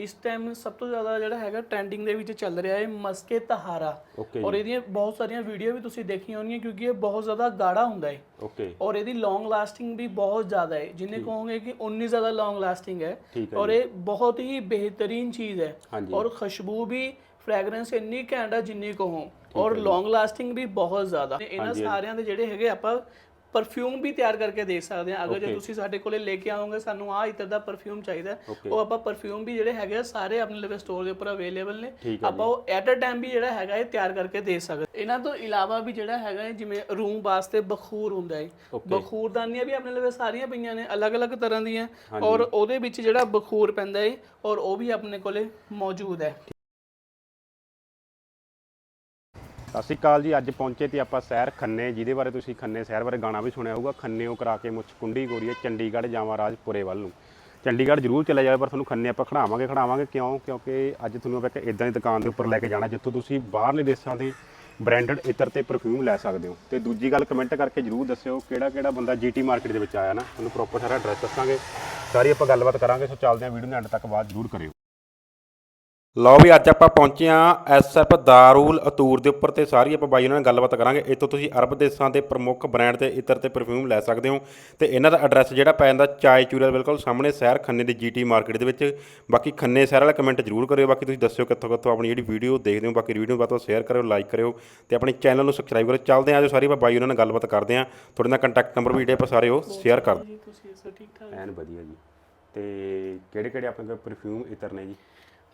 ਇਸ ਟਾਈਮ ਸਭ ਤੋਂ ਜ਼ਿਆਦਾ ਜਿਹੜਾ ਹੈਗਾ ਟ੍ਰੈਂਡਿੰਗ ਦੇ ਵਿੱਚ ਚੱਲ ਰਿਹਾ ਹੈ ਮਸਕੇ ਤਹਾਰਾ। ਔਰ ਇਹਦੀਆਂ ਬਹੁਤ ਸਾਰੀਆਂ ਵੀਡੀਓ ਵੀ ਤੁਸੀਂ ਦੇਖੀਆਂ ਹੋਣਗੀਆਂ ਕਿਉਂਕਿ ਇਹ ਬਹੁਤ ਜ਼ਿਆਦਾ ਗਾੜਾ ਹੁੰਦਾ ਹੈ। ਓਕੇ ਔਰ ਇਹਦੀ ਲੌਂਗ ਲਾਸਟਿੰਗ ਵੀ ਬਹੁਤ ਜ਼ਿਆਦਾ ਹੈ। ਜਿੰਨੇ ਕਹੋਗੇ ਕਿ ਉਨੀ ਜ਼ਿਆਦਾ ਲੌਂਗ ਲਾਸਟਿੰਗ ਹੈ। ਠੀਕ ਹੈ ਔਰ ਇਹ ਬਹੁਤ ਹੀ ਬਿਹਤਰੀਨ ਚੀਜ਼ ਹੈ। ਹਾਂਜੀ। ਔਰ ਖੁਸ਼ਬੂ ਵੀ ਫ੍ਰੈਗਰੈਂਸ ਇੰਨੀ ਘੈਂਟ ਹੈ ਜਿੰਨੀ ਕਹੋ। ਔਰ ਲੌਂਗ ਲਾਸਟਿੰਗ ਵੀ ਬਹੁਤ ਜ਼ਿਆਦਾ। ਇਹਨਾਂ ਸਾਰਿਆਂ ਦੇ ਜਿਹੜੇ ਹੈਗੇ ਆਪਾਂ ਪਰਫਿਊਮ ਵੀ ਤਿਆਰ ਕਰਕੇ ਦੇ ਸਕਦੇ ਹਾਂ। ਅਗਰ ਜੇ ਤੁਸੀਂ ਸਾਡੇ ਕੋਲੇ ਲੈ ਕੇ ਆਓਗੇ ਸਾਨੂੰ ਆਹ ਇਤਰ ਦਾ ਪਰਫਿਊਮ ਚਾਹੀਦਾ. ਉਹ ਆਪਾਂ ਪਰਫਿਊਮ ਵੀ ਜਿਹੜੇ ਹੈਗੇ ਆ, ਸਾਰੇ ਆਪਣੇ ਲਵੇ ਸਟੋਰ ਦੇ ਉੱਪਰ ਅਵੇਲੇਬਲ ਨੇ। ਆਪਾਂ ਉਹ ਐਟ ਅ ਟਾਈਮ ਵੀ ਜਿਹੜਾ ਹੈਗਾ ਇਹ ਤਿਆਰ ਕਰਕੇ ਦੇ ਸਕਦੇ ਇਹਨਾਂ ਤੋਂ ਇਲਾਵਾ ਵੀ ਜਿਹੜਾ ਹੈਗਾ ਜਿਵੇਂ ਰੂਮ ਵਾਸਤੇ ਬਖੂਰ ਹੁੰਦਾ ਹੈ. ਬਖੂਰਦਾਨੀਆਂ ਵੀ ਆਪਣੇ ਲਵੇ ਸਾਰੀਆਂ ਪਈਆਂ ਨੇ ਅਲੱਗ-ਅਲੱਗ ਤਰ੍ਹਾਂ ਦੀਆਂ। ਔਰ ਉਹਦੇ ਵਿੱਚ ਜਿਹੜਾ ਬਖੂਰ ਪੈਂਦਾ ਹੈ ਔਰ ਉਹ ਵੀ ਆਪਣੇ ਕੋਲੇ ਮੌਜੂਦ ਹੈ। ਸਤਿ ਸ਼੍ਰੀ ਅਕਾਲ ਜੀ, ਅੱਜ ਪਹੁੰਚੇ ਤੇ ਆਪਾਂ ਸ਼ਹਿਰ ਖੰਨੇ, ਜਿਹਦੇ ਬਾਰੇ ਤੁਸੀਂ ਖੰਨੇ ਸ਼ਹਿਰ ਬਾਰੇ ਗਾਣਾ ਵੀ ਸੁਣਿਆ ਹੋਊਗਾ। ਖੰਨੇ ਉਹ ਕਰਾ ਕੇ ਮੁੱਛ ਕੁੰਡੀ ਗੋਰੀਏ, ਚੰਡੀਗੜ੍ਹ ਜਾਵਾਂ ਰਾਜਪੁਰੇ ਵੱਲ ਨੂੰ। ਚੰਡੀਗੜ੍ਹ ਜ਼ਰੂਰ ਚਲੇ ਜਾਵੇ ਪਰ ਤੁਹਾਨੂੰ ਖੰਨੇ ਆਪਾਂ ਖੜਾਵਾਂਗੇ ਖੜਾਵਾਂਗੇ ਕਿਉਂ? ਕਿਉਂਕਿ ਅੱਜ ਤੁਹਾਨੂੰ ਆਪਾਂ ਇੱਕ ਇਦਾਂ ਦੀ ਦੁਕਾਨ ਦੇ ਉੱਪਰ ਲੈ ਕੇ ਜਾਣਾ, ਜਿੱਥੋਂ ਤੁਸੀਂ ਬਾਹਰਲੇ ਦੇਸ਼ਾਂ ਦੇ ਬ੍ਰਾਂਡਡ ਇਤਰ ਤੇ ਪਰਫਿਊਮ ਲੈ ਸਕਦੇ ਹੋ। ਤੇ ਦੂਜੀ ਗੱਲ ਕਮੈਂਟ ਕਰਕੇ ਜ਼ਰੂਰ ਦੱਸਿਓ ਕਿਹੜਾ ਕਿਹੜਾ ਬੰਦਾ ਜੀਟੀ ਮਾਰਕੀਟ ਦੇ ਵਿੱਚ ਆਇਆ ਨਾ? ਤੁਹਾਨੂੰ ਪ੍ਰੋਪਰ ਸਾਰਾ ਐਡਰੈਸ ਦੱਸਾਂਗੇ। ਸਾਰੀ ਆਪਾਂ ਗੱਲਬਾਤ ਕਰਾਂਗੇ, ਸੋ ਚੱਲਦੇ ਹਾਂ ਵੀਡੀਓ ਨੂੰ ਐਂਡ ਤੱਕ ਬਾਅਦ ਜ਼ਰੂਰ ਕਰਿਓ। ਲਓ ਵੀ ਅੱਜ ਆਪਾਂ ਪਹੁੰਚੇ ਆ ਐਸਐਫ ਦਾਰੂਲ ਅਤੂਰ ਦੇ ਉੱਪਰ ਤੇ ਸਾਰੀ ਆਪਾਂ ਬਾਈ ਉਹਨਾਂ ਨਾਲ ਗੱਲਬਾਤ ਕਰਾਂਗੇ। ਇੱਥੋਂ ਤੁਸੀਂ ਅਰਬ ਦੇਸ਼ਾਂ ਦੇ ਪ੍ਰਮੁੱਖ ਬ੍ਰਾਂਡ ਤੇ ਇਤਰ ਤੇ ਪਰਫਿਊਮ ਲੈ ਸਕਦੇ ਹੋ ਤੇ ਇਹਨਾਂ ਦਾ ਐਡਰੈਸ ਜਿਹੜਾ ਪੈ ਜਾਂਦਾ ਚਾਏ ਚੂਰਲ ਬਿਲਕੁਲ ਸਾਹਮਣੇ ਸ਼ਹਿਰ ਖੰਨੇ ਦੀ ਜੀਟੀ ਮਾਰਕੀਟ ਦੇ ਵਿੱਚ। ਬਾਕੀ ਖੰਨੇ ਸ਼ਹਿਰ ਵਾਲਾ ਕਮੈਂਟ ਜ਼ਰੂਰ ਕਰਿਓ ਬਾਕੀ ਤੁਸੀਂ ਦੱਸਿਓ ਕਿੱਥੋਂ ਕਿੱਥੋਂ ਆਪਣੀ ਜਿਹੜੀ ਵੀਡੀਓ ਦੇਖਦੇ ਹੋ ਬਾਕੀ ਵੀਡੀਓ ਬਾਤੋਂ ਸ਼ੇਅਰ ਕਰਿਓ ਲਾਈਕ ਕਰਿਓ ਤੇ ਆਪਣੇ ਚੈਨਲ ਨੂੰ ਸਬਸਕ੍ਰਾਈਬ ਕਰੋ ਚੱਲਦੇ ਆ ਜੋ ਸਾਰੀ ਆਪਾਂ ਬਾਈ ਉਹਨਾਂ ਨਾਲ ਗੱਲਬਾਤ ਕਰਦੇ ਆ ਤੁਹਾਡੇ ਨਾਲ ਕੰਟੈਕਟ ਨੰਬਰ ਵੀ ਜਿਹੜੇ ਆਪਾਂ ਸਾਰੇ ਉਹ ਸ਼ੇਅਰ ਕਰ ਜੀ ਤੁਸੀਂ ਠੀਕ ਠਾਕ ਐਨ ਵਧੀਆ ਜੀ। ਤੇ ਕਿਹੜੇ ਕਿਹੜੇ ਆਪਣੇ ਕੋਲ ਪਰਫਿਊਮ ਇਤਰ ਨੇ ਜੀ?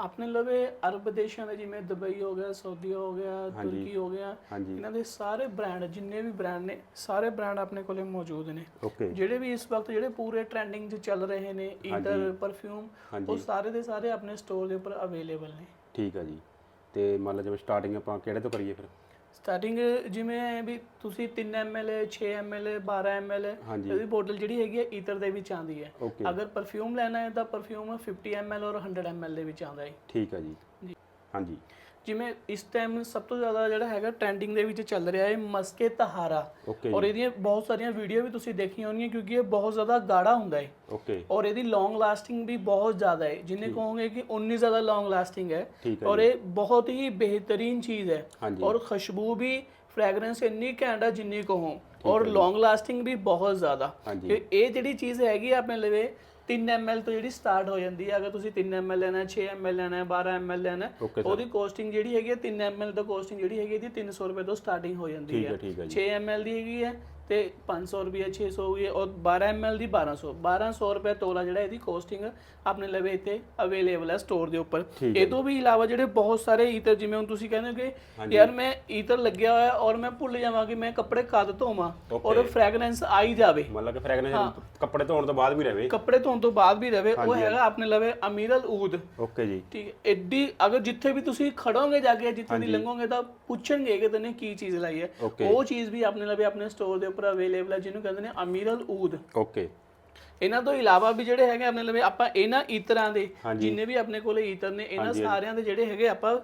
ਆਪਣੇ ਲਵੇ ਅਰਬ ਦੇਸ਼ਾਂ ਦੇ ਜਿਵੇਂ ਦੁਬਈ ਹੋ ਗਿਆ ਸਾਊਦੀ ਹੋ ਗਿਆ ਤੁਰਕੀ ਹੋ ਗਿਆ ਹਾਂਜੀ। ਇਹਨਾਂ ਦੇ ਸਾਰੇ ਬ੍ਰਾਂਡ ਜਿੰਨੇ ਵੀ ਬ੍ਰਾਂਡ ਨੇ ਸਾਰੇ ਬ੍ਰਾਂਡ ਆਪਣੇ ਕੋਲੇ ਮੌਜੂਦ ਨੇ। ਓਕੇ ਜਿਹੜੇ ਵੀ ਇਸ ਵਕਤ ਜਿਹੜੇ ਪੂਰੇ ਟ੍ਰੈਂਡਿੰਗ 'ਚ ਚੱਲ ਰਹੇ ਨੇ ਈਦਰ ਪਰਫਿਊਮ ਉਹ ਸਾਰੇ ਦੇ ਸਾਰੇ ਆਪਣੇ ਸਟੋਰ ਦੇ ਉੱਪਰ ਅਵੇਲੇਬਲ ਨੇ। ਠੀਕ ਆ ਜੀ। ਤੇ ਮੰਨ ਲਓ ਜਿਵੇਂ ਸਟਾਰਟਿੰਗ ਆਪਾਂ ਕਿਹੜੇ ਤੋਂ ਕਰੀਏ ਫਿਰ? ਸਟਾਰਟਿੰਗ ਜਿਵੇਂ ਵੀ ਤੁਸੀਂ 3 ml 6 ml 12 ml ਹਾਂਜੀ। ਇਹਦੀ ਬੋਟਲ ਜਿਹੜੀ ਹੈਗੀ ਹੈ ਈਤਰ ਦੇ ਵਿੱਚ ਆਉਂਦੀ ਹੈ। ਅਗਰ ਪਰਫਿਊਮ ਲੈਣਾ ਹੈ ਤਾਂ ਪਰਫਿਊਮ 50 ml ਔਰ 100 ml ਦੇ ਵਿੱਚ ਆਉਂਦਾ ਹੈ। ਠੀਕ ਆ ਜੀ। ਜੀ। ਹਾਂਜੀ। ਜਿਵੇਂ ਇਸ ਟਾਈਮ ਸਭ ਤੋਂ ਜ਼ਿਆਦਾ ਜਿਹੜਾ ਹੈਗਾ ਟ੍ਰੈਂਡਿੰਗ ਦੇ ਵਿੱਚ ਚੱਲ ਰਿਹਾ ਹੈ ਮਸਕੇ ਤਹਾਰਾ। ਔਰ ਇਹਦੀਆਂ ਬਹੁਤ ਸਾਰੀਆਂ ਵੀਡੀਓ ਵੀ ਤੁਸੀਂ ਦੇਖੀਆਂ ਹੋਣਗੀਆਂ ਕਿਉਂਕਿ ਇਹ ਬਹੁਤ ਜ਼ਿਆਦਾ ਗਾੜਾ ਹੁੰਦਾ ਹੈ। ਓਕੇ ਔਰ ਇਹਦੀ ਲੌਂਗ ਲਾਸਟਿੰਗ ਵੀ ਬਹੁਤ ਜ਼ਿਆਦਾ ਹੈ ਜਿੰਨੇ ਕਹੋਗੇ ਕਿ ਉਨੀ ਜ਼ਿਆਦਾ ਲੌਂਗ ਲਾਸਟਿੰਗ ਹੈ। ਠੀਕ ਹੈ ਔਰ ਇਹ ਬਹੁਤ ਹੀ ਬਿਹਤਰੀਨ ਚੀਜ਼ ਹੈ। ਹਾਂਜੀ। ਔਰ ਖੁਸ਼ਬੂ ਵੀ ਫ੍ਰੈਗਰੈਂਸ ਇੰਨੀ ਘੈਂਟ ਹੈ ਜਿੰਨੀ ਕਹੋ। ਔਰ ਲੌਂਗ ਲਾਸਟਿੰਗ ਵੀ ਬਹੁਤ ਜ਼ਿਆਦਾ। ਹਾਂਜੀ। ਇਹ ਜਿਹੜੀ ਚੀਜ਼ ਹੈਗੀ ਆ ਆਪਣੇ ਲਵੇ 3 ml ਤੋਂ ਜਿਹੜੀ ਸਟਾਰਟ ਹੋ ਜਾਂਦੀ ਹੈ ਅਗਰ ਤੁਸੀਂ 3 ml ਲੈਣਾ ਹੈ 6 ml ਲੈਣਾ ਹੈ 12 ml ਲੈਣਾ ਹੈ ਉਹਦੀ ਕੋਸਟਿੰਗ ਜਿਹੜੀ ਹੈਗੀ ਹੈ 3 ml ਦਾ ਕੋਸਟਿੰਗ ਜਿਹੜੀ ਹੈਗੀ ਇਹਦੀ 300 ਰੁਪਏ ਤੋਂ ਸਟਾਰਟਿੰਗ ਹੋ ਜਾਂਦੀ ਠੀਕ ਹੈ ਹੈ। ਠੀਕ ਹੈ ਜੀ। 6 ml ਦੀ ਹੈਗੀ ਹੈ ਤੇ 500 ਰੁਪਏ 600 ਹੋਈ ਔਰ 12 ml ਦੀ 1200 1200 ਰੁਪਏ ਤੋਲਾ ਜਿਹੜਾ ਇਹਦੀ ਕੋਸਟਿੰਗ ਆਪਣੇ ਲਵੇ ਇੱਥੇ ਅਵੇਲੇਬਲ ਹੈ ਸਟੋਰ ਦੇ ਉੱਪਰ। ਇਹ ਤੋਂ ਵੀ ਇਲਾਵਾ ਜਿਹੜੇ ਬਹੁਤ ਸਾਰੇ ਈਤਰ ਜਿਵੇਂ ਹੁਣ ਤੁਸੀਂ ਕਹਿੰਦੇ ਹੋ ਕਿ ਯਾਰ ਮੈਂ ਈਤਰ ਲੱਗਿਆ ਹੋਇਆ ਔਰ ਮੈਂ ਭੁੱਲ ਜਾਵਾਂ ਕਿ ਮੈਂ ਕੱਪੜੇ ਕਦ ਧੋਵਾਂ ਔਰ ਫ੍ਰੈਗਰੈਂਸ ਆਈ ਜਾਵੇ। ਮੰਨ ਲਓ ਕਿ ਫ੍ਰੈਗਨੈਂਸ ਕੱਪੜੇ ਧੋਣ ਤੋਂ ਬਾਅਦ ਵੀ ਰਹੇ ਕੱਪੜੇ ਧੋਣ ਤੋਂ ਬਾਅਦ ਵੀ ਰਵੇ ਉਹ ਹੈਗਾ ਆਪਣੇ ਲਵੇ ਅਮੀਰਲ ਊਦ। ਓਕੇ ਜੀ। ਠੀਕ ਐਡੀ ਅਗਰ ਜਿੱਥੇ ਵੀ ਤੁਸੀਂ ਖੜੋਗੇ ਜਾ ਕੇ ਜਿੱਥੇ ਦੀ ਲੰਘੋਗੇ ਤਾਂ ਪੁੱਛਣਗੇ ਕਿ ਤੈਨੇ ਕੀ ਚੀਜ਼ ਲਾਈ ਹੈ। ਉਹ ਚੀਜ਼ ਵੀ ਆਪਣੇ ਲਵੇ ਆਪਣੇ ਸਟੋਰ ਦੇ ਉੱਪਰ ਅਵੇਲੇਬਲ ਹੈ ਜਿਹਨੂੰ ਕਹਿੰਦੇ ਨੇ ਅਮੀਰਲ ਊਦ। ਓਕੇ। ਇਹਨਾਂ ਤੋਂ ਇਲਾਵਾ ਵੀ ਜਿਹੜੇ ਹੈਗੇ ਆਪਣੇ ਲਵੇ ਆਪਾਂ ਇਹਨਾਂ ਈਤਰਾਂ ਦੇ ਜਿੰਨੇ ਵੀ ਆਪਣੇ ਕੋਲੇ ਈਤਰ ਨੇ ਇਹਨਾਂ ਸਾਰਿਆਂ ਦੇ ਜਿਹੜੇ ਹੈਗੇ ਆਪਾਂ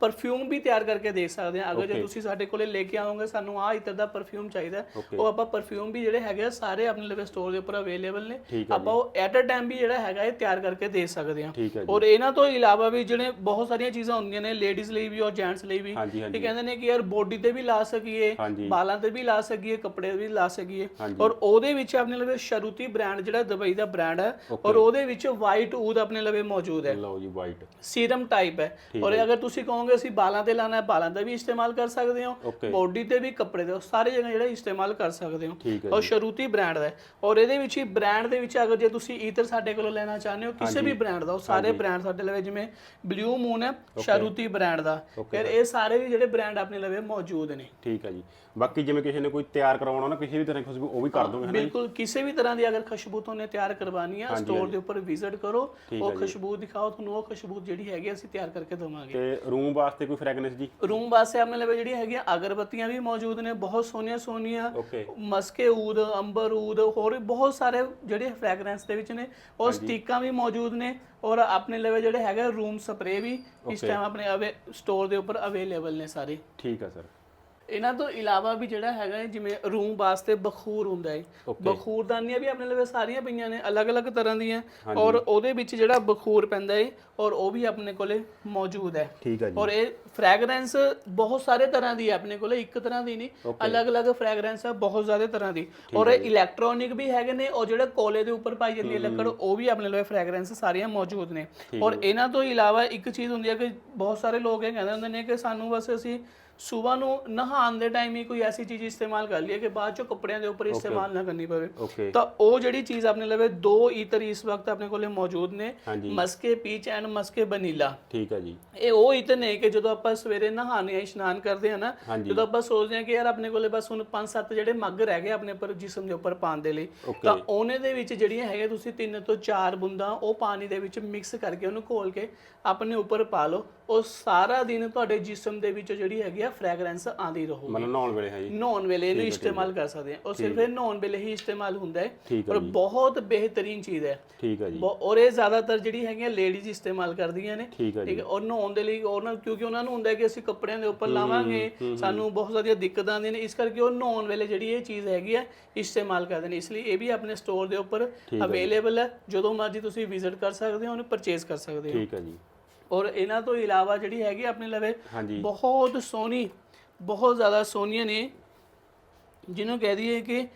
ਪਰਫਿਊਮ ਵੀ ਤਿਆਰ ਕਰਕੇ ਦੇ ਸਕਦੇ ਹਾਂ। ਅਗਰ ਜੇ ਤੁਸੀਂ ਸਾਡੇ ਕੋਲੇ ਲੈ ਕੇ ਆਓਗੇ ਸਾਨੂੰ ਆਹ ਈਤਰ ਦਾ ਪਰਫਿਊਮ ਚਾਹੀਦਾ ਉਹ ਆਪਾਂ ਪਰਫਿਊਮ ਵੀ ਜਿਹੜੇ ਹੈਗੇ ਆ ਸਾਰੇ ਆਪਣੇ ਲਵੇ ਸਟੋਰ ਦੇ ਉੱਪਰ ਅਵੇਲੇਬਲ ਨੇ। ਆਪਾਂ ਉਹ ਐਟ ਅ ਟਾਈਮ ਵੀ ਜਿਹੜਾ ਹੈਗਾ ਇਹ ਤਿਆਰ ਕਰਕੇ ਦੇ ਸਕਦੇ ਜੀ। ਔਰ ਇਹਨਾਂ ਤੋਂ ਇਲਾਵਾ ਵੀ ਜਿਹੜੇ ਬਹੁਤ ਸਾਰੀਆਂ ਚੀਜ਼ਾਂ ਹੁੰਦੀਆਂ ਨੇ ਲੇਡੀਜ਼ ਲਈ ਵੀ ਔਰ ਜੈਂਟਸ ਲਈ ਵੀ। ਇਹ ਕਹਿੰਦੇ ਨੇ ਕਿ ਯਾਰ ਬੋਡੀ ਤੇ ਵੀ ਲਾ ਸਕੀਏ ਬਾਲਾਂ ਤੇ ਵੀ ਲਾ ਸਕੀਏ ਕੱਪੜੇ ਤੇ ਵੀ ਲਾ ਸਕੀਏ। ਔਰ ਉਹਦੇ ਵਿੱਚ ਆਪਣੇ ਲਵੇ ਸ਼ਰੂਤੀ ਬ੍ਰਾਂਡ ਜਿਹੜਾ ਦੁਬਈ ਦਾ ਬ੍ਰਾਂਡ ਹੈ ਔਰ ਉਹਦੇ ਵਿੱਚ ਵਾਈਟ ਊਦ ਆਪਣੇ ਲਵੇ ਮੌਜੂਦ ਹੈ। ਲਓ ਜੀ ਵਾਈਟ ਸੀਰਮ ਟਾਈਪ ਹੈ। ਔਰ ਅਗਰ ਤੁਸੀਂ ਕਹੋਗੇ ਅਸੀਂ ਬਾਲਾਂ ਤੇ ਲਾਣਾ ਹੈ ਬਾਲਾਂ ਤੇ ਵੀ ਇਸਤੇਮਾਲ ਕਰ ਸਕਦੇ ਹੋ। ਬੋਡੀ ਤੇ ਵੀ ਕੱਪੜੇ ਤੇ ਸਾਰੇ ਜਗ੍ਹਾ ਜਿਹੜਾ ਇਸਤੇਮਾਲ ਕਰ ਸਕਦੇ ਹੋ। ਠੀਕ ਹੈ ਔਰ ਸ਼ਰੂਤੀ ਬ੍ਰਾਂਡ ਦਾ ਹੈ। ਔਰ ਇਹਦੇ ਵਿੱਚ ਹੀ ਬ੍ਰਾਂਡ ਦੇ ਵਿੱਚ ਅਗਰ ਜੇ ਤੁਸੀਂ ਈਤਰ ਸਾਡੇ ਕੋਲੋਂ ਲੈਣਾ ਚਾਹੁੰਦੇ ਹੋ ਕਿਸੇ ਵੀ ਬ੍ਰਾਂਡ ਦਾ ਉਹ ਸਾਰੇ ਬ੍ਰਾਂਡ ਸਾਡੇ ਲਵੇ ਜਿਵੇਂ ਬਲੂ ਮੂਨ ਹੈ ਸ਼ਰੂਤੀ ਬ੍ਰਾਂਡ ਦਾ। ਫਿਰ ਇਹ ਸਾਰੇ ਵੀ ਜਿਹੜੇ ਬ੍ਰਾਂਡ ਆਪਣੇ ਲਵੇ ਮੌਜੂਦ ਨੇ। ਠੀਕ ਹੈ ਜੀ। ਬਾਕੀ ਜਿਵੇਂ ਕਿਸੇ ਨੇ ਕੋਈ ਤਿਆਰ ਕਰਵਾਉਣਾ ਨਾ ਕਿਸੇ ਵੀ ਤਰ੍ਹਾਂ ਦੀ ਖੁਸ਼ਬੂ ਉਹ ਵੀ ਕਰ ਦੋਗੇ ਬਿਲਕੁਲ। ਕਿਸੇ ਵੀ ਤਰ੍ਹਾਂ ਦੀ ਅਗਰ ਖੁਸ਼ਬੂ ਤੁਹਾਨੂੰ ਤਿਆਰ ਕਰਵਾਉਣੀ ਹੈ ਸਟੋਰ ਦੇ ਉੱਪਰ ਵਿਜ਼ਿਟ ਕਰੋ ਉਹ ਖੁਸ਼ਬੂ ਦਿਖਾਓ ਤੁਹਾਨੂੰ ਉਹ ਖੁਸ਼ਬੂ ਜਿਹੜੀ ਹੈਗੀ ਅਸੀਂ ਤਿਆਰ ਕਰਕੇ ਦੇਵਾਂਗੇ। ਤੇ ਰੂਮ ਵਾਸਤੇ ਕੋਈ ਫ੍ਰੈਗਨੈਂਸ ਜੀ? ਰੂਮ ਵਾਸਤੇ ਆਪਣੇ ਲਵੇ ਜਿਹੜੀਆਂ ਹੈਗੀਆਂ ਅਗਰਬੱਤੀਆਂ ਵੀ ਮੌਜੂਦ ਨੇ ਬਹੁਤ ਸੋਹਣੀਆਂ ਸੋਹਣੀਆਂ। ਓਕੇ ਮਸਕੇ ਊਦ ਅੰਬਰ ਊਦ ਹੋਰ ਵੀ ਬਹੁਤ ਸਾਰੇ ਜਿਹੜੇ ਫ੍ਰੈਗਰੈਂਸ ਦੇ ਵਿੱਚ ਨੇ ਉਹ ਸਟਿਕਾਂ ਵੀ ਮੌਜੂਦ ਨੇ ਔਰ ਆਪਣੇ ਲਵੇ ਜਿਹੜੇ ਹੈਗੇ ਰੂਮ ਸਪਰੇ ਵੀ ਇਸ ਟਾਈਮ ਆਪਣੇ ਅਵੇ ਸਟੋਰ ਦੇ ਉੱਪਰ ਅਵੇਲੇਬਲ ਨੇ ਸਾਰੇ। ਠੀਕ ਹੈ ਸਰ ਇਹਨਾਂ ਤੋਂ ਇਲਾਵਾ ਵੀ ਜਿਹੜਾ ਹੈਗਾ ਹੈ, ਜਿਵੇਂ ਰੂਮ ਵਾਸਤੇ ਬਖੂਰ ਹੁੰਦਾ ਹੈ। ਬਖੂਰਦਾਨੀਆਂ ਵੀ ਆਪਣੇ ਲਵੇ ਸਾਰੀਆਂ ਪਈਆਂ ਨੇ ਅਲੱਗ-ਅਲੱਗ ਤਰ੍ਹਾਂ ਦੀਆਂ। ਔਰ ਉਹਦੇ ਵਿੱਚ ਜਿਹੜਾ ਬਖੂਰ ਪੈਂਦਾ ਹੈ ਔਰ ਉਹ ਵੀ ਆਪਣੇ ਕੋਲੇ ਮੌਜੂਦ ਹੈ। ਠੀਕ ਹੈ ਜੀ। ਔਰ ਇਹ ਫ੍ਰੈਗਰੈਂਸ ਬਹੁਤ ਸਾਰੇ ਤਰ੍ਹਾਂ ਦੀ ਹੈ ਆਪਣੇ ਕੋਲੇ ਇੱਕ ਤਰ੍ਹਾਂ ਦੀ ਨਹੀਂ ਅਲੱਗ-ਅਲੱਗ ਫ੍ਰੈਗਰੈਂਸ ਹੈ ਬਹੁਤ ਜ਼ਿਆਦਾ ਤਰ੍ਹਾਂ ਦੀ। ਔਰ ਇਹ ਇਲੈਕਟ੍ਰੋਨਿਕ ਵੀ ਹੈਗੇ ਨੇ ਔਰ ਜਿਹੜੇ ਕੋਲੇ ਦੇ ਉੱਪਰ ਪਾਈ ਜਾਂਦੀ ਹੈ ਲੱਕੜ ਉਹ ਵੀ ਆਪਣੇ ਕੋਲੇ ਫ੍ਰੈਗਰੈਂਸ ਸਾਰੀਆਂ ਮੌਜੂਦ ਨੇ। ਔਰ ਇਹਨਾਂ ਤੋਂ ਇਲਾਵਾ ਇੱਕ ਚੀਜ਼ ਹੁੰਦੀ ਹੈ ਕਿ ਬਹੁਤ ਸਾਰੇ ਲੋਕ ਇਹ ਕਹਿੰਦੇ ਹੁੰਦੇ ਨੇ ਕਿ ਸਾਨੂੰ ਬਸ ਅਸੀਂ ਸਵੇਰ ਨੂੰ ਨਹਾਉਣ ਦੇ ਟਾਈਮ ਹੀ ਕੋਈ ਐਸੀ ਚੀਜ਼ ਇਸਤੇਮਾਲ ਕਰ ਲਈਏ ਕਿ ਬਾਅਦ ਚੋਂ ਕੱਪੜਿਆਂ ਦੇ ਉੱਪਰ ਇਸਤੇਮਾਲ ਨਾ ਕਰਨੀ ਪਵੇ। ਤਾਂ ਉਹ ਜਿਹੜੀ ਚੀਜ਼ ਆਪਣੇ ਲਵੇ ਦੋ ਇਤਰ ਇਸ ਵਕਤ ਆਪਣੇ ਕੋਲੇ ਮੌਜੂਦ ਨੇ। ਮਸਕੇ ਪੀਚ ਐਂਡ ਮਸਕੇ ਬਨੀਲਾ ਠੀਕ ਹੈ ਜੀ। ਇਹ ਉਹ ਇਤਨ ਨੇ ਕਿ ਜਦੋਂ ਆਪਾਂ ਸਵੇਰੇ ਨਹਾਉਂਦੇ ਆ ਇਸ਼ਨਾਨ ਕਰਦੇ ਆ ਨਾ। ਜਦੋਂ ਆਪਾਂ ਸੋਚਦੇ ਆ ਕਿ ਯਾਰ ਆਪਣੇ ਕੋਲੇ ਬਸ ਹੁਣ 5-7 ਜਿਹੜੇ ਮੱਗ ਰਹਿ ਗਏ ਆਪਣੇ ਉੱਪਰ ਜਿਸਮ ਦੇ ਉੱਪਰ ਪਾਉਣ ਦੇ ਲਈ. ਤਾਂ ਉਹਨੇ ਦੇ ਵਿੱਚ ਜਿਹੜੀਆਂ ਹੈਗੇ ਤੁਸੀਂ ਤਿੰਨ ਤੋਂ ਚਾਰ ਬੂੰਦਾਂ ਉਹ ਪਾਣੀ ਦੇ ਵਿੱਚ ਮਿਕਸ ਕਰਕੇ ਉਹਨੂੰ ਘੋਲ ਕੇ ਆਪਣੇ ਉੱਪਰ ਪਾ ਲਓ। ਉਹ ਸਾਰਾ ਦਿਨ ਤੁਹਾਡੇ ਜਿਸਮ ਦੇ ਵਿੱਚ ਜਿਹੜੀ ਹੈਗੀ ਆ ਫ੍ਰੈਗਰੈਂਸ ਆਂਦੀ ਰਹੂਗੀ। ਮਤਲਬ ਨਹਾਉਣ ਵੇਲੇ ਹੈ ਜੀ ਨਹਾਉਣ ਵੇਲੇ ਇਹਨੂੰ ਇਸਤੇਮਾਲ ਕਰ ਸਕਦੇ ਆ ਉਹ ਸਿਰਫ ਇਹ ਨਹਾਉਣ ਵੇਲੇ ਹੀ ਇਸਤੇਮਾਲ ਹੁੰਦਾ ਹੈ ਹੈ ਔਰ ਬਹੁਤ ਬਿਹਤਰੀਨ ਚੀਜ਼ ਹੈ। ਠੀਕ ਹੈ ਜੀ। ਔਰ ਇਹ ਜ਼ਿਆਦਾਤਰ ਜਿਹੜੀ ਹੈਗੀਆਂ ਲੇਡੀਜ਼ ਇਸਤੇਮਾਲ ਕਰਦੀਆਂ ਨੇ। ਠੀਕ ਹੈ ਹੈ ਔਰ ਨਹਾਉਣ ਦੇ ਲਈ ਉਹਨਾਂ ਕਿਉਂਕਿ ਉਹਨਾਂ ਨੂੰ ਹੁੰਦਾ ਹੈ ਕਿ ਅਸੀਂ ਕੱਪੜਿਆਂ ਦੇ ਉੱਪਰ ਲਾਵਾਂਗੇ ਸਾਨੂੰ ਬਹੁਤ ਸਾਰੀਆਂ ਦਿੱਕਤਾਂ ਆਉਂਦੀਆਂ ਨੇ। ਇਸ ਕਰਕੇ ਉਹ ਨਹਾਉਣ ਵੇਲੇ ਜਿਹੜੀ ਇਹ ਚੀਜ਼ ਹੈਗੀ ਆ ਇਸਤੇਮਾਲ ਕਰਦੇ ਨੇ। ਇਸ ਲਈ ਇਹ ਵੀ ਆਪਣੇ ਸਟੋਰ ਦੇ ਉੱਪਰ ਅਵੇਲੇਬਲ ਹੈ ਜਦੋਂ ਮਰਜ਼ੀ ਤੁਸੀਂ ਵਿਜ਼ਿਟ ਕਰ ਸਕਦੇ ਹੋ ਉਹਨੂੰ ਪਰਚੇਸ ਕਰ ਸਕਦੇ ਹੋ। ਠੀਕ ਹੈ ਜੀ। ਔਰ ਇਹਨਾਂ ਤੋਂ ਇਲਾਵਾ ਜਿਹੜੀ ਹੈਗੀ ਆਪਣੇ ਲਵੇ ਬਹੁਤ ਸੋਹਣੀ ਬਹੁਤ ਜ਼ਿਆਦਾ ਸੋਹਣੀਆਂ ਨੇ ਜਿਹਨੂੰ ਕਹਿ ਦਈਏ ਕਿ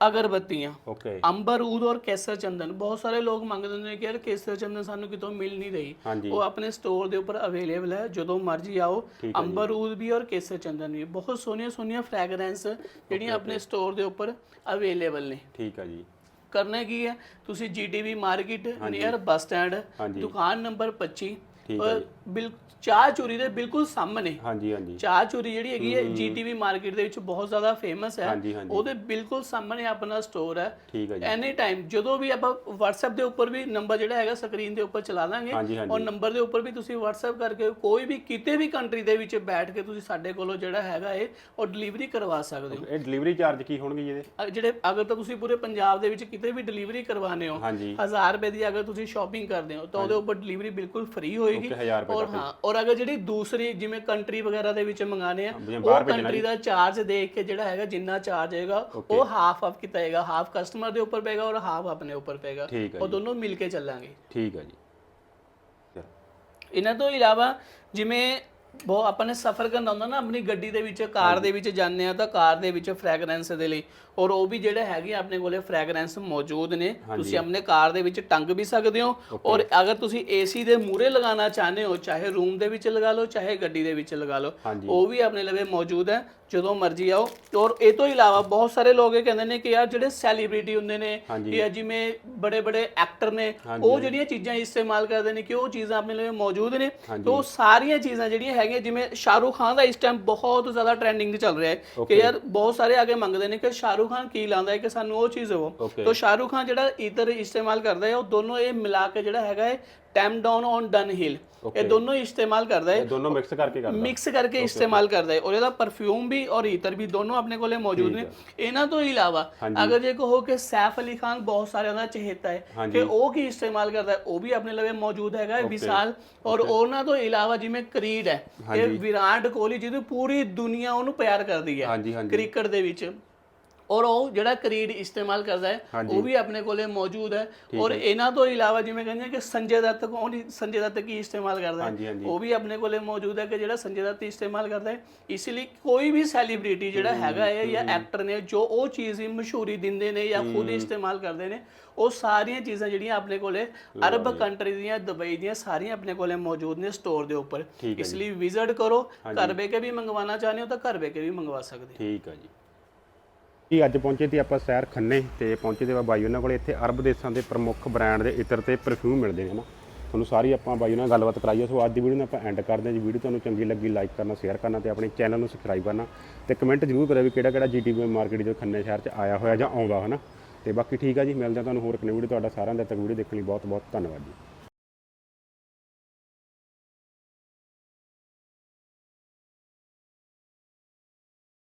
ਅਗਰਬੱਤੀਆਂ। ਓਕੇ ਅੰਬਰ ਊਦ ਔਰ ਕੇਸਰ ਚੰਦਨ। ਬਹੁਤ ਸਾਰੇ ਲੋਕ ਮੰਗਦੇ ਨੇ ਕਿ ਯਾਰ ਕੇਸਰ ਚੰਦਨ ਸਾਨੂੰ ਕਿਤੋਂ ਮਿਲ ਨਹੀਂ ਰਹੀ। ਉਹ ਆਪਣੇ ਸਟੋਰ ਦੇ ਉੱਪਰ ਅਵੇਲੇਬਲ ਹੈ। ਜਦੋਂ ਮਰਜ਼ੀ ਆਓ ਅੰਬਰ ਊਦ ਵੀ ਔਰ ਕੇਸਰ ਚੰਦਨ ਵੀ। ਬਹੁਤ ਸੋਹਣੀਆਂ ਸੋਹਣੀਆਂ ਫ੍ਰੈਗਰੈਂਸ ਜਿਹੜੀਆਂ ਆਪਣੇ ਸਟੋਰ ਦੇ ਉੱਪਰ ਅਵੇਲੇਬਲ ਨੇ। ਠੀਕ ਹੈ ਜੀ। ਕਰਨਾ ਕੀ ਹੈ? ਤੁਸੀਂ GTV market near bus stand ਦੁਕਾਨ ਨੰਬਰ 25 ਠੀਕ ਹੈ ਔਰ ਬਿਲ ਚਾਹ ਚੂਰੀ ਦੇ ਬਿਲਕੁਲ ਸਾਹਮਣੇ। ਹਾਂਜੀ ਹਾਂਜੀ। ਚਾਹ ਚੂਰੀ ਜਿਹੜੀ ਹੈਗੀ ਹੈ ਜੀਟੀਵੀ ਮਾਰਕੀਟ ਦੇ ਵਿੱਚ ਬਹੁਤ ਜ਼ਿਆਦਾ ਫੇਮਸ ਹੈ। ਉਹਦੇ ਬਿਲਕੁਲ ਸਾਹਮਣੇ ਆਪਣਾ ਸਟੋਰ ਹੈ। ਠੀਕ ਹੈ ਜੀ। ਐਨੀ ਟਾਈਮ ਜਦੋਂ ਵੀ ਆਪਾਂ WhatsApp ਦੇ ਉੱਪਰ ਵੀ ਨੰਬਰ ਜਿਹੜਾ ਹੈਗਾ ਸਕਰੀਨ ਦੇ ਉੱਪਰ ਚਲਾ ਦਾਂਗੇ ਔਰ ਨੰਬਰ ਦੇ ਉੱਪਰ ਵੀ ਤੁਸੀਂ WhatsApp ਕਰਕੇ ਕੋਈ ਵੀ ਕਿਤੇ ਵੀ ਕੰਟਰੀ ਦੇ ਵਿੱਚ ਬੈਠ ਕੇ ਤੁਸੀਂ ਸਾਡੇ ਕੋਲੋਂ ਜਿਹੜਾ ਹੈਗਾ ਇਹ ਉਹ ਡਿਲੀਵਰੀ ਕਰਵਾ ਸਕਦੇ ਹੋ। ਇਹ ਡਿਲੀਵਰੀ ਚਾਰਜ ਕੀ ਹੋਣਗੇ ਜੀ ਇਹਦੇ? ਅ- ਜਿਹੜੇ ਅਗਰ ਤਾਂ ਤੁਸੀਂ ਪੂਰੇ ਪੰਜਾਬ ਦੇ ਵਿੱਚ ਕਿਤੇ ਵੀ ਡਿਲੀਵਰੀ ਕਰਵਾਉਂਦੇ ਹੋ ਹਾਂਜੀ। 1000 ਰੁਪਏ ਦੀ ਅਗਰ ਤੁਸੀਂ ਸ਼ਾਪਿੰਗ ਕਰਦੇ ਹੋ ਤਾਂ ਉਹਦੇ ਉੱਪਰ ਡਿਲੀਵਰੀ ਬਿਲਕੁਲ ਫ੍ਰੀ ਹੋਏਗੀ 1000 ਰੁਪਏ ਔਰ ਹਾਂ ਔਰ ਅਗਰ ਜਿਹੜੀ ਦੂਸਰੀ ਜਿਵੇਂ ਕੰਟਰੀ ਵਗੈਰਾ ਦੇ ਵਿੱਚ ਮੰਗਾਣੇ ਆ ਜਿਵੇਂ ਉਹ ਬਾਹਰ ਭੇਜਣਾ ਕੰਟਰੀ ਦਾ ਚਾਰਜ ਦੇਖ ਕੇ ਜਿਹੜਾ ਹੈਗਾ ਜਿੰਨਾ ਚਾਰਜ ਹੋਏਗਾ ਉਹ ਹਾਫ ਆਫ ਕੀਤਾ ਜਾਏਗਾ ਹਾਫ ਕਸਟਮਰ ਦੇ ਉੱਪਰ ਪਏਗਾ ਔਰ ਹਾਫ ਆਪਣੇ ਉੱਪਰ ਪਏਗਾ। ਠੀਕ ਹੈ ਉਹ ਦੋਨੋਂ ਮਿਲ ਕੇ ਚੱਲਾਂਗੇ। ਠੀਕ ਹੈ ਜੀ। ਇਹਨਾਂ ਤੋਂ ਇਲਾਵਾ ਜਿਵੇਂ ਬਹੁਤ ਆਪਾਂ ਨੇ ਸਫ਼ਰ ਕਰਨਾ ਹੁੰਦਾ ਨਾ ਆਪਣੀ ਗੱਡੀ ਦੇ ਵਿੱਚ ਕਾਰ ਦੇ ਵਿੱਚ ਜਾਂਦੇ ਆ ਤਾਂ ਕਾਰ ਦੇ ਵਿੱਚ ਫ੍ਰੈਗਰੈਂਸ ਦੇ ਲਈ। ਔਰ ਉਹ ਵੀ ਜਿਹੜੇ ਹੈਗੇ ਆਪਣੇ ਕੋਲੇ ਫ੍ਰੈਗਰੈਂਸ ਮੌਜੂਦ ਨੇ ਤੁਸੀਂ ਆਪਣੇ ਕਾਰ ਦੇ ਵਿੱਚ ਟੰਗ ਵੀ ਸਕਦੇ ਹੋ। ਔਰ ਅਗਰ ਤੁਸੀਂ ਏਸੀ ਦੇ ਮੂਹਰੇ ਲਗਾਉਣਾ ਚਾਹੁੰਦੇ ਹੋ ਚਾਹੇ ਰੂਮ ਦੇ ਵਿੱਚ ਲਗਾ ਲਓ ਚਾਹੇ ਗੱਡੀ ਦੇ ਵਿੱਚ ਲਗਾ ਲਓ ਉਹ ਵੀ ਆਪਣੇ ਲਵੇ ਮੌਜੂਦ ਹੈ ਜਦੋਂ ਮਰਜ਼ੀ ਆਓ। ਔਰ ਇਹ ਤੋਂ ਇਲਾਵਾ ਬਹੁਤ ਸਾਰੇ ਲੋਕ ਇਹ ਕਹਿੰਦੇ ਨੇ ਕਿ ਯਾਰ ਜਿਹੜੇ ਸੈਲੀਬ੍ਰਿਟੀ ਹੁੰਦੇ ਨੇ। ਜਾਂ ਜਿਵੇਂ ਬੜੇ ਬੜੇ ਐਕਟਰ ਨੇ ਉਹ ਜਿਹੜੀਆਂ ਚੀਜ਼ਾਂ ਇਸਤੇਮਾਲ ਕਰਦੇ ਨੇ ਕਿ ਉਹ ਚੀਜ਼ਾਂ ਆਪਣੇ ਲਈ ਮੌਜੂਦ ਨੇ ਤੇ ਉਹ ਸਾਰੀਆਂ ਚੀਜ਼ਾਂ ਜਿਹੜੀਆਂ ਹੈਗੀਆਂ ਜਿਵੇਂ ਸ਼ਾਹਰੁਖ ਖਾਨ ਦਾ ਇਸ ਟਾਈਮ ਬਹੁਤ ਜ਼ਿਆਦਾ ਟ੍ਰੈਂਡਿੰਗ ਚੱਲ ਰਿਹਾ ਹੈ ਕਿ ਯਾਰ ਬਹੁਤ ਸਾਰੇ ਆਗੇ ਮੰਗਦੇ ਨੇ ਕਿ ਸ਼ਾਹਰੁਖ ਖਾਨ ਕੀ ਲਾਉਂਦਾ ਹੈ ਕਿ ਸਾਨੂੰ ਉਹ ਚੀਜ਼ ਦਿਵੋ. ਤਾਂ ਸ਼ਾਹਰੁਖ ਖਾਨ ਜਿਹੜਾ ਇਤਰ ਇਸਤੇਮਾਲ ਕਰਦਾ ਹੈ ਉਹ ਦੋਨੋਂ ਇਹ ਮਿਲਾ ਕੇ ਜਿਹੜਾ ਹੈਗਾ ਹੈ ਟੈਮ ਡਾਊਨ ਔਨ ਡਨ ਹਿਲ ਇਹ ਦੋਨੋਂ ਹੀ ਇਸਤੇਮਾਲ ਕਰਦਾ ਹੈ। ਦੋਨੋਂ ਮਿਕਸ ਕਰਕੇ ਕਰਦਾ। ਮਿਕਸ ਕਰਕੇ ਇਸਤੇਮਾਲ ਕਰਦਾ ਹੈ। ਔਰ ਇਹਦਾ ਪਰਫਿਊਮ ਵੀ ਔਰ ਇਤਰ ਵੀ ਦੋਨੋਂ ਆਪਣੇ ਕੋਲੇ ਮੌਜੂਦ ਨੇ। ਇਹਨਾਂ ਤੋਂ ਇਲਾਵਾ ਅਗਰ ਜੇ ਕਹੋ ਕਿ ਸੈਫ ਅਲੀ ਖਾਨ ਬਹੁਤ ਸਾਰਿਆਂ ਦਾ ਚਹੇਤਾ ਹੈ ਕਿ ਉਹ ਕੀ ਇਸਤੇਮਾਲ ਕਰਦਾ ਹੈ ਉਹ ਵੀ ਆਪਣੇ ਲਵੇ ਮੌਜੂਦ ਹੈਗਾ ਹੈ ਵਿਸਾਲ। ਔਰ ਉਹਨਾਂ ਤੋਂ ਇਲਾਵਾ ਜਿਵੇਂ ਕਰੀਡ ਹੈ ਇਹ ਵਿਰਾਟ ਕੋਹਲੀ ਜਿਹਦੀ ਪੂਰੀ ਦੁਨੀਆ ਉਹਨੂੰ ਪਿਆਰ ਕਰਦੀ ਹੈ। ਕ੍ਰਿਕਟ ਦੇ ਵਿੱਚ। ਔਰ ਉਹ ਜਿਹੜਾ ਕਰੀਡ ਇਸਤੇਮਾਲ ਕਰਦਾ ਹੈ ਉਹ ਵੀ ਆਪਣੇ ਕੋਲੇ ਮੌਜੂਦ ਹੈ। ਔਰ ਇਹਨਾਂ ਤੋਂ ਇਲਾਵਾ ਜਿਵੇਂ ਕਹਿੰਦੇ ਕਿ ਸੰਜੇ ਦੱਤ ਕੌਣ ਹੀ- ਸੰਜੇ ਦੱਤ ਕੀ ਇਸਤੇਮਾਲ ਕਰਦਾ ਹੈ? ਉਹ ਵੀ ਆਪਣੇ ਕੋਲੇ ਮੌਜੂਦ ਹੈ ਕਿ ਜਿਹੜਾ ਸੰਜੇ ਦੱਤ ਇਸਤੇਮਾਲ ਕਰਦਾ ਹੈ। ਇਸ ਲਈ ਕੋਈ ਵੀ ਸੈਲੀਬ੍ਰਿਟੀ ਜਿਹੜਾ ਹੈਗਾ ਹੈ ਜਾਂ ਐਕਟਰ ਨੇ ਜੋ ਉਹ ਚੀਜ਼ ਦੀ ਮਸ਼ਹੂਰੀ ਦਿੰਦੇ ਨੇ ਜਾਂ ਖੁਦ ਇਸਤੇਮਾਲ ਕਰਦੇ ਨੇ ਉਹ ਸਾਰੀਆਂ ਚੀਜ਼ਾਂ ਜਿਹੜੀਆਂ ਆਪਣੇ ਕੋਲੇ ਅਰਬ ਕੰਟਰੀ ਦੀਆਂ ਦੁਬਈ ਦੀਆਂ ਸਾਰੀਆਂ ਆਪਣੇ ਕੋਲੇ ਮੌਜੂਦ ਨੇ ਸਟੋਰ ਦੇ ਉੱਪਰ। ਇਸ ਲਈ ਵਿਜ਼ਿਟ ਕਰੋ। ਘਰ ਬੈ ਕੇ ਵੀ ਮੰਗਵਾਉਣਾ ਚਾਹੁੰਦੇ ਹੋ ਤਾਂ ਘਰ ਬੈ ਕੇ ਵੀ ਮੰਗਵਾ ਸਕਦੇ ਹੋ। ਠੀਕ ਹੈ ਜੀ। ਜੀ ਅੱਜ ਪਹੁੰਚੇ ਤੇ ਆਪਾਂ ਸ਼ਹਿਰ ਖੰਨੇ ਤੇ ਪਹੁੰਚੇ ਤੇ ਬਾਈ ਉਹਨਾਂ ਕੋਲੇ ਇੱਥੇ ਅਰਬ ਦੇਸ਼ਾਂ ਦੇ ਪ੍ਰਮੁੱਖ ਬ੍ਰਾਂਡ ਦੇ ਇਤਰ ਤੇ ਪਰਫਿਊਮ ਮਿਲਦੇ ਨੇ ਨਾ। ਤੁਹਾਨੂੰ ਸਾਰੀ ਆਪਾਂ ਬਾਈ ਉਹਨਾਂ ਨਾਲ ਗੱਲਬਾਤ ਕਰਾਈਏ ਸੋ ਅੱਜ ਦੀ ਵੀਡੀਓ ਨੂੰ ਆਪਾਂ ਐਂਡ ਕਰਦੇ ਹਾਂ। ਜੀ ਵੀਡੀਓ ਤੁਹਾਨੂੰ ਚੰਗੀ ਲੱਗੀ ਲਾਈਕ ਕਰਨਾ ਸ਼ੇਅਰ ਕਰਨਾ ਤੇ ਆਪਣੇ ਚੈਨਲ ਨੂੰ ਸਬਸਕ੍ਰਾਈਬ ਕਰਨਾ ਤੇ ਕਮੈਂਟ ਜ਼ਰੂਰ ਕਰਿਓ ਵੀ ਕਿਹੜਾ ਕਿਹੜਾ ਜੀਟੀਬੀ ਮਾਰਕੀਟ ਜੋ ਖੰਨੇ ਸ਼ਹਿਰ 'ਚ ਆਇਆ ਹੋਇਆ ਜਾਂ ਆਉਂਦਾ, ਹਨਾ? ਤੇ ਬਾਕੀ ਠੀਕ ਆ ਜੀ। ਮਿਲਦੇ ਹਾਂ ਤੁਹਾਨੂੰ ਹੋਰ ਇੱਕ ਵੀਡੀਓ ਤੁਹਾਡਾ ਸਾਰਿਆਂ ਦਾ। ਤੱਕ ਵੀਡੀਓ ਦੇਖਣ ਲਈ ਬਹੁਤ ਬਹੁਤ ਧੰਨਵਾਦ ਜੀ।